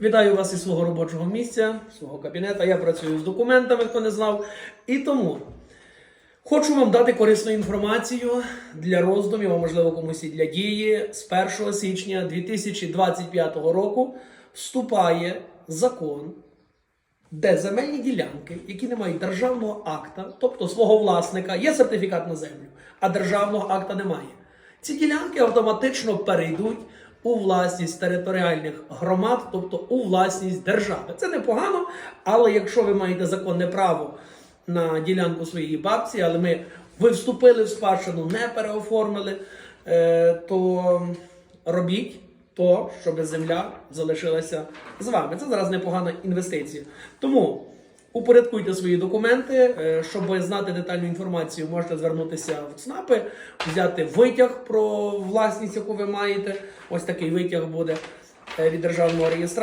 Вітаю вас із свого робочого місця, свого кабінета. Я працюю з документами, хто не знав. І тому хочу вам дати корисну інформацію для роздумів, а можливо комусь і для дії. З 1 січня 2025 року вступає закон, де земельні ділянки, які не мають державного акта, тобто свого власника, є сертифікат на землю, а державного акта немає. Ці ділянки автоматично перейдуть у власність територіальних громад, тобто у власність держави. Це непогано, але якщо ви маєте законне право на ділянку своєї бабці, але ми ви вступили в спадщину, не переоформили, е, то робіть то, щоб земля залишилася з вами. Це зараз непогана інвестиція. Тому упорядкуйте свої документи. Е, Щоб знати детальну інформацію, можете звернутися в ЦНАПи, взяти витяг про власність, яку ви маєте. Ось такий витяг буде е, від державного реєстра.